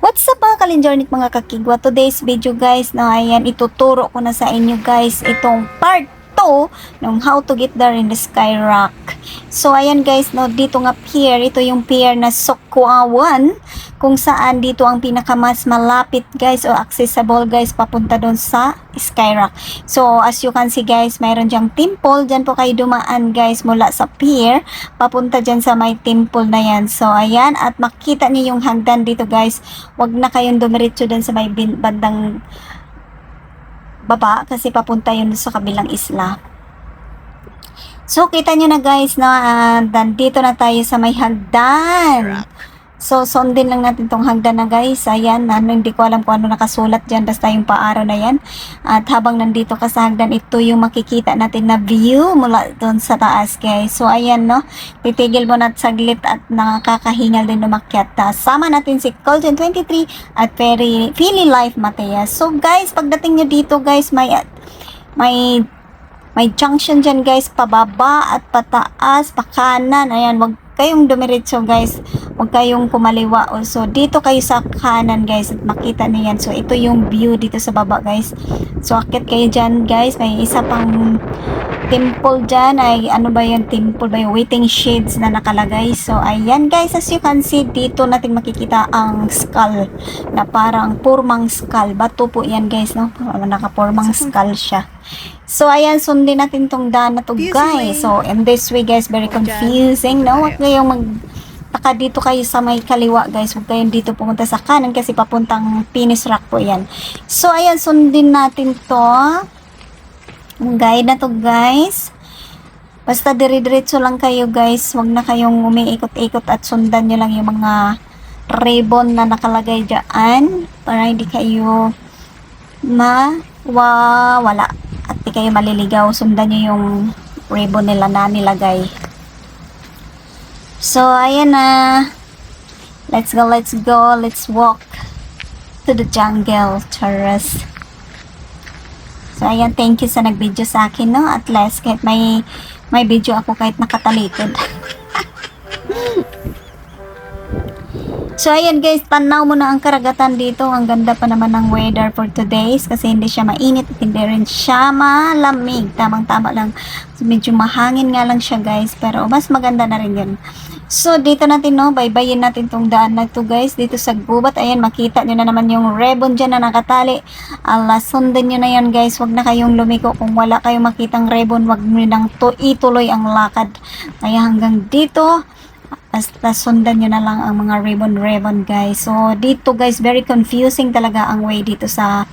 What's up mga kalinjornik mga kakigwa? Today's video guys, na ayan, ituturo ko na sa inyo guys itong part 2 ng how to get there in the sky rock. So ayan guys, no, dito nga pier, ito yung pier na Sokwawan, kung saan dito ang pinakamas malapit guys o accessible guys papunta doon sa Skyrock. So as you can see guys, mayroon diyang temple, dyan po kayo dumaan guys mula sa pier, papunta dyan sa may temple na yan. So ayan, at makita niyo yung hagdan dito guys, wag na kayong dumiretso dun sa may bandang baba kasi papunta yun sa kabilang isla. So, kita nyo na guys na ah, nandito na tayo sa may hagdan. So, sundin lang natin tong hagdan na guys. Ayan, ano, hindi ko alam kung ano nakasulat dyan. Basta yung paaraw na yan. At habang nandito ka sa hagdan, ito yung makikita natin na view mula doon sa taas guys. So, ayan no. Titigil mo na saglit at nakakahingal din umakyat. Sama natin si Colton 23 at Perry, Philly Life Mateas. So, guys, pagdating nyo dito guys, may may may junction dyan guys, pababa at pataas, pakanan. Ayan, wag kayong dumiretso guys. Wag kayong kumaliwa. Also, dito kayo sa kanan guys at makita niyo yan. So, ito yung view dito sa baba guys. So, akit kayo dyan guys. May isa pang temple dyan. Ay, ano ba yung temple ba yung waiting shades na nakalagay. So, ayan guys. As you can see, dito natin makikita ang skull na parang purmang skull. Bato po yan guys, no? Nakapurmang skull siya. So, ayan, sundin natin tong daan na to, guys. So, in this way, guys, very confusing, no? Huwag kayong mag... Taka dito kayo sa may kaliwa, guys. Huwag kayong dito pumunta sa kanan kasi papuntang Penis Rock po yan. So, ayan, sundin natin to. Ang guide na to, guys. Basta dire-diretso lang kayo, guys. Huwag na kayong umiikot-ikot at sundan nyo lang yung mga ribbon na nakalagay dyan para hindi kayo mawawala at di kayo maliligaw. Sundan nyo yung ribbon nila na nilagay. So, ayan na. Let's go, let's go. Let's walk to the jungle, Taurus. So, ayan, thank you sa nag-video sa akin, no? At least, kahit may, may video ako kahit nakatalikod. So, ayan guys, tanaw mo na ang karagatan dito. Ang ganda pa naman ng weather for today's kasi hindi siya mainit hindi rin siya malamig. Tamang-tama lang. So, medyo mahangin nga lang siya guys, pero mas maganda na rin yun. So, dito natin, no, baybayin natin tong daan na to guys, dito sa gubat. Ayan, makita nyo na naman yung ribbon dyan na nakatali. Ala, sundan nyo na yan guys. Huwag na kayong lumiko. Kung wala kayong makitang ribbon, huwag nyo nang to ituloy ang lakad. Kaya hanggang dito, Basta sundan nyo na lang ang mga ribbon-ribbon guys. So, dito guys, very confusing talaga ang way dito sa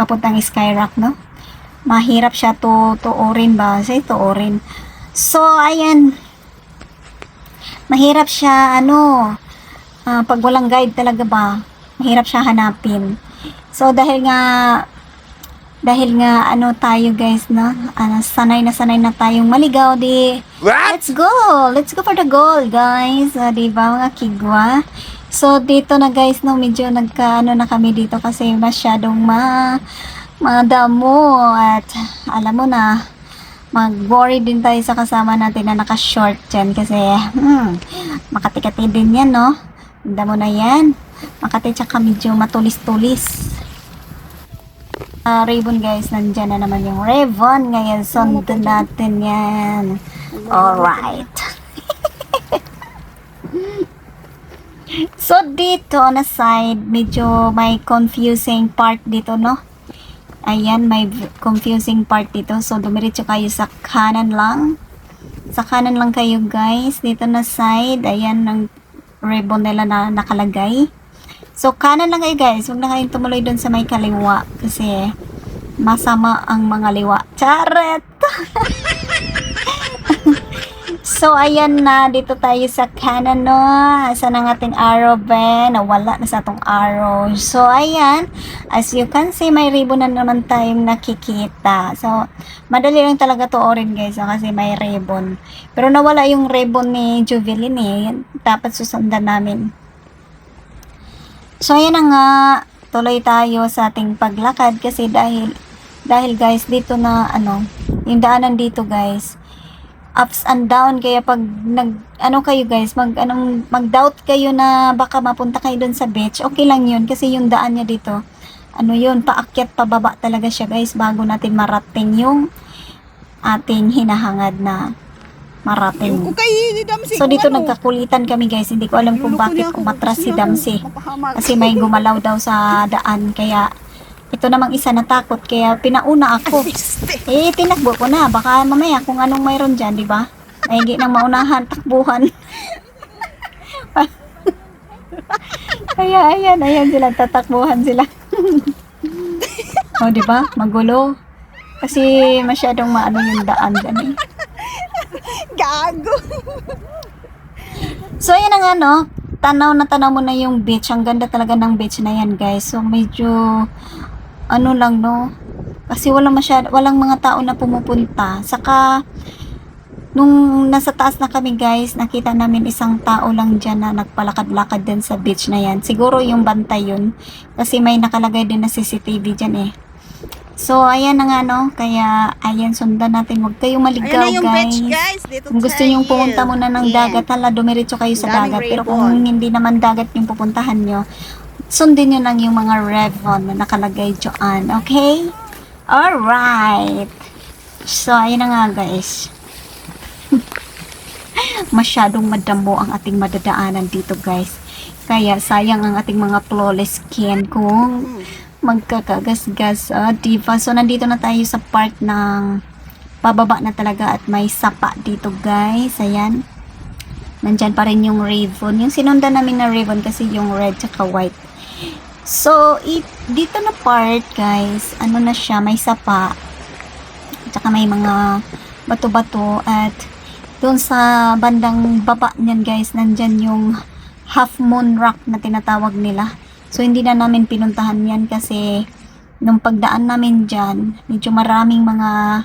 papuntang Skyrock, no? Mahirap siya to tuorin ba? Say tuorin. So, ayan. Mahirap siya, ano, ah, pag walang guide talaga ba, mahirap siya hanapin. So, dahil nga, dahil nga, ano tayo guys, no? Ano, sanay na sanay na tayong maligaw, di, What? Let's go! Let's go for the goal, guys. Uh, di ba, mga kigwa? So, dito na guys, no, medyo nagka, ano na kami dito kasi masyadong ma, madamo at alam mo na, mag-worry din tayo sa kasama natin na naka-short dyan kasi, hmm, makati-kati din yan, no? Damo na yan. Makati tsaka medyo matulis-tulis. Ah, ribbon guys, nandyan na naman yung ribbon. Ngayon, sundan natin yan. Alright. so, dito na side, medyo may confusing part dito, no? Ayan, may confusing part dito. So, dumiretso kayo sa kanan lang. Sa kanan lang kayo, guys. Dito na side, ayan, ng ribbon nila na nakalagay. So, kanan lang kayo, guys. Huwag na kayong tumuloy doon sa may kaliwa. Kasi, masama ang mga liwa. Charet! So, ayan na. Dito tayo sa kanan, no? Saan ang ating arrow, Ben? Nawala na sa atong arrow. So, ayan. As you can see, may ribbon na naman tayong nakikita. So, madali lang talaga to orin, guys. Kasi may ribbon. Pero nawala yung ribbon ni Juvelin, eh. Dapat susundan namin. So, ayan na nga. Tuloy tayo sa ating paglakad kasi dahil dahil guys dito na ano yung daanan dito guys ups and down kaya pag nag ano kayo guys mag anong mag doubt kayo na baka mapunta kayo doon sa beach okay lang yun kasi yung daan niya dito ano yun paakyat pababa talaga siya guys bago natin marating yung ating hinahangad na marating. So dito nagkakulitan kami guys hindi ko alam kung bakit umatras si Damsi. kasi may gumalaw daw sa daan kaya ito namang isa natakot kaya pinauna ako. Eh tinakbo ko na. Baka mamaya kung anong mayroon dyan di ba? Maigi nang maunahan. Takbuhan. Kaya ayan ayan sila. Tatakbuhan sila. O di ba? Magulo. Kasi masyadong maano yung daan dyan eh. Gago. So, ayan ang ano, tanaw na tanaw mo na yung beach. Ang ganda talaga ng beach na yan, guys. So, medyo, ano lang, no? Kasi walang masyad, walang mga tao na pumupunta. Saka, nung nasa taas na kami, guys, nakita namin isang tao lang dyan na nagpalakad-lakad din sa beach na yan. Siguro yung bantay yun. Kasi may nakalagay din na CCTV dyan, eh. So, ayan na nga, no? Kaya, ayan, sundan natin. Huwag kayong Ayan maligaw, na yung guys. beach, guys. Dito Kung gusto nyo pumunta muna ng Ayan. dagat, hala, dumiretso kayo sa Daming dagat. Pero kung hindi naman dagat yung pupuntahan nyo, sundin nyo lang yung mga revon na nakalagay dyan. Okay? Alright. So, ayun na nga, guys. Masyadong madamo ang ating madadaanan dito, guys. Kaya, sayang ang ating mga flawless skin kung magkakagasgas. Ah, diba? So, nandito na tayo sa part ng pababa na talaga at may sapa dito guys. Ayan. Nandyan pa rin yung ribbon. Yung sinundan namin na ribbon kasi yung red tsaka white. So, i- dito na part guys, ano na siya, may sapa. Tsaka may mga bato-bato at doon sa bandang baba niyan guys, nandyan yung half moon rock na tinatawag nila. So, hindi na namin pinuntahan yan kasi nung pagdaan namin dyan, medyo maraming mga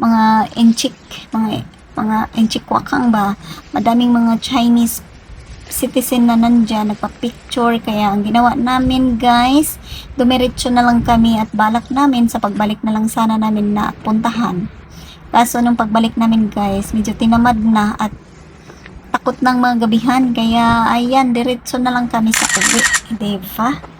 mga enchik, mga mga enchikwakang ba, madaming mga Chinese citizen na nandyan, nagpa-picture, kaya ang ginawa namin guys, dumiretso na lang kami at balak namin sa pagbalik na lang sana namin na puntahan. Kaso nung pagbalik namin guys, medyo tinamad na at takot ng mga gabihan, kaya ayan, diretso na lang kami sa uwi, diba?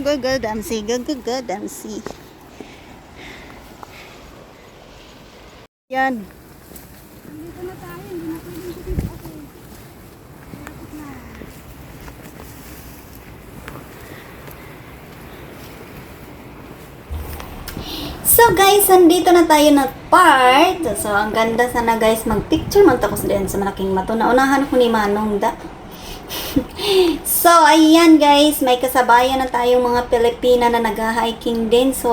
Go, go, go, Damsi. Go, go, go, Damsi. Yan. So guys, nandito na tayo na part. So ang ganda sana guys mag-picture man tapos din sa malaking mato. Naunahan ko ni Manong da. so ayan guys, may kasabayan na tayong mga Pilipina na nag-hiking din. So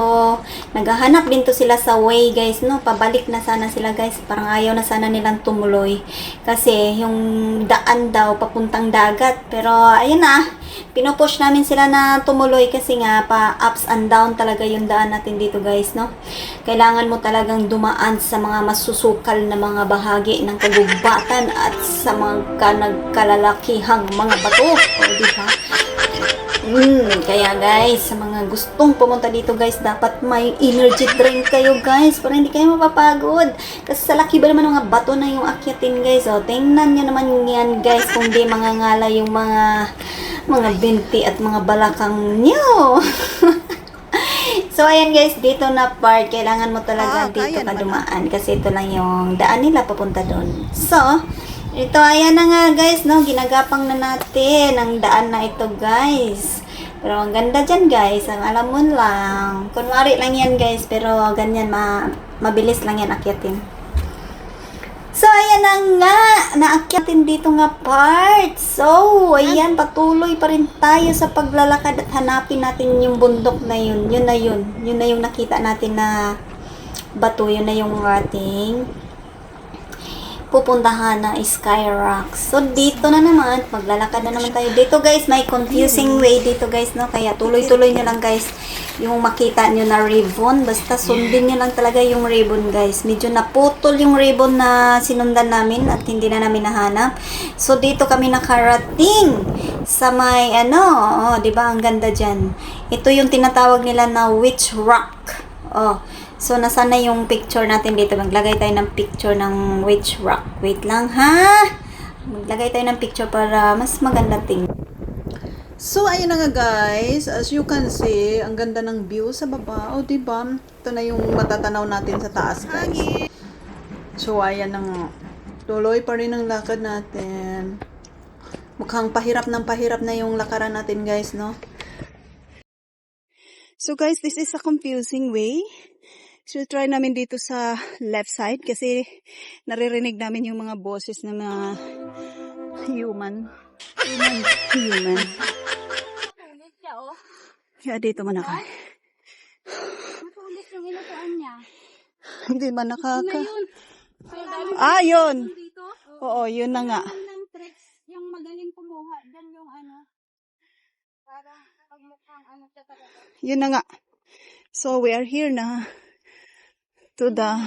naghahanap din to sila sa way guys, no? Pabalik na sana sila guys. Parang ayaw na sana nilang tumuloy kasi yung daan daw papuntang dagat. Pero ayun na, pinupush namin sila na tumuloy kasi nga pa ups and down talaga yung daan natin dito guys no kailangan mo talagang dumaan sa mga masusukal na mga bahagi ng kagubatan at sa mga nagkalalakihang mga bato di ba Mm, kaya guys, sa mga gustong pumunta dito guys, dapat may energy drink kayo guys para hindi kayo mapapagod. Kasi sa laki ba naman mga bato na yung akyatin guys. O, tingnan nyo naman yan guys kung di mangangala yung mga mga binti at mga balakang nyo. so, ayan guys, dito na part, kailangan mo talaga Ah, dito ka dumaan kasi ito lang yung daan nila papunta doon. So, ito, ayan na nga guys, no, ginagapang na natin ang daan na ito guys. Pero ang ganda dyan guys, ang alam mo lang, kunwari lang yan guys, pero ganyan, ma mabilis lang yan akyatin. So, ayan na nga, naakyatin dito nga part. So, ayan, patuloy pa rin tayo sa paglalakad at hanapin natin yung bundok na yun. Yun na yun. Yun na yung nakita natin na bato. Yun na yung ating pupuntahan na Skyrock. So, dito na naman, maglalakad na naman tayo. Dito guys, may confusing way dito guys, no? Kaya tuloy-tuloy nyo lang guys yung makita nyo na ribbon. Basta sundin nyo lang talaga yung ribbon guys. Medyo naputol yung ribbon na sinundan namin at hindi na namin nahanap. So, dito kami nakarating sa may ano, oh, di ba ang ganda dyan. Ito yung tinatawag nila na Witch Rock. Oh, so nasaan na yung picture natin dito? Maglagay tayo ng picture ng Witch Rock. Wait lang ha. Maglagay tayo ng picture para mas maganda tingnan. So, ayun na nga guys. As you can see, ang ganda ng view sa baba. O, di ba? Ito na yung matatanaw natin sa taas guys. So, ayan na nga. Tuloy pa rin ang lakad natin. Mukhang pahirap ng pahirap na yung lakaran natin guys, no? So guys, this is a confusing way. So try namin dito sa left side kasi naririnig namin yung mga boses ng mga human. Human. Human. Kaya dito man ako. Matulis yung inutuan niya. Hindi man nakaka... Ah, yun. Oo, yun na nga. Yung ng tricks, yung magaling kumuha. Diyan yung ano. Para pagmukhang ano siya talaga. Yun na nga. So, we are here na to the...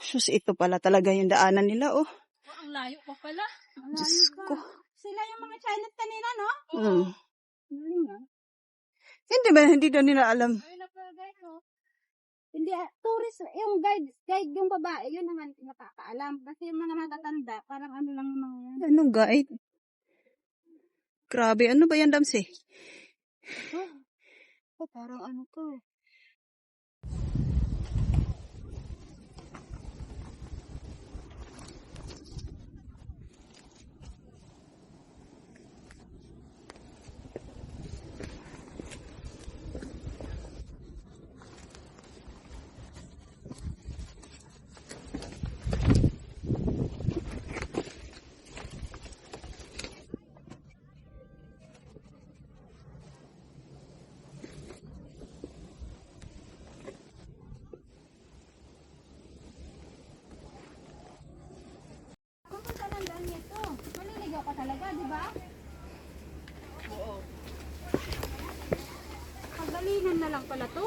Sus, ito pala talaga yung daanan nila, oh. Oh, ang layo pa pala. Ang Diyos layo pa. ko. Sila yung mga Chinese kanina, no? Mm. Galing ah. Hindi ba, hindi daw nila alam. Ayun na pala guys, oh. Hindi, ah, tourist, yung guide, guide yung babae, yun naman nakakaalam. Kasi yung mga matatanda, parang ano lang yung mga yan. Anong guide? Grabe, ano ba yan, Damsi? Oh, parang ano to. Kung punta ng daan nito, maliligaw ka talaga, di ba? Oo. Pagalingan na lang pala to.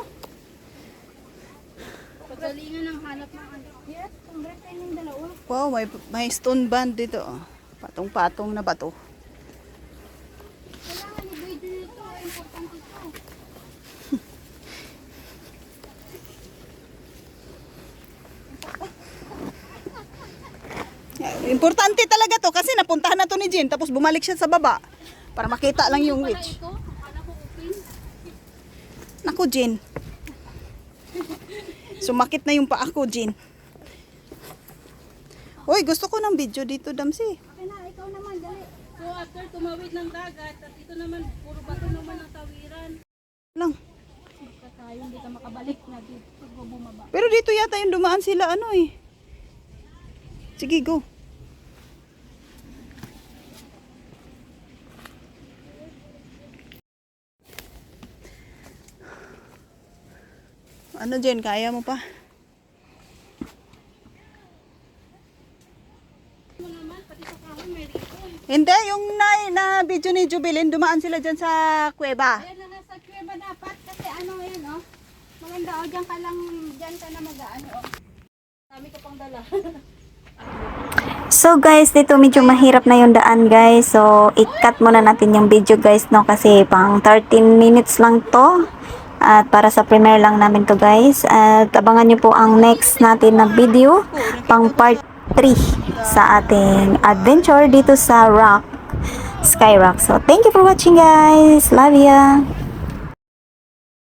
Pagalingan ng hanap ng ano. Yes, congrats kayo yung dalawa. Wow, may, may stone band dito. oh. Patong-patong na bato. Kailangan i-video nito, importante ito. Importante talaga to kasi napuntahan na to ni Jin tapos bumalik siya sa baba para makita lang yung Pala witch. Naku, Jin. Sumakit na yung paa ko, Jin. Uy, gusto ko ng video dito, Damsi. Okay na, ikaw naman, dali. So after tumawid ng dagat, at ito naman, puro bato naman ang tawiran. Lang. Tayo, hindi ka makabalik na dito bumaba. Pero dito yata yung dumaan sila, ano eh. Sige, go. Ano, Jen? Kaya mo pa? Hindi, yung na, na video ni Jubilin, dumaan sila dyan sa kuweba. Ayan na nasa kuweba dapat kasi ano yan oh. Maganda oh, dyan ka lang, dyan ka na mag-ano oh. Dami ka pang dala. So guys, dito medyo mahirap na yung daan guys. So, i-cut muna natin yung video guys, no? Kasi pang 13 minutes lang to. At para sa premiere lang namin to guys. At abangan nyo po ang next natin na video. Pang part 3 sa ating adventure dito sa Rock, Skyrock. So, thank you for watching guys. Love ya!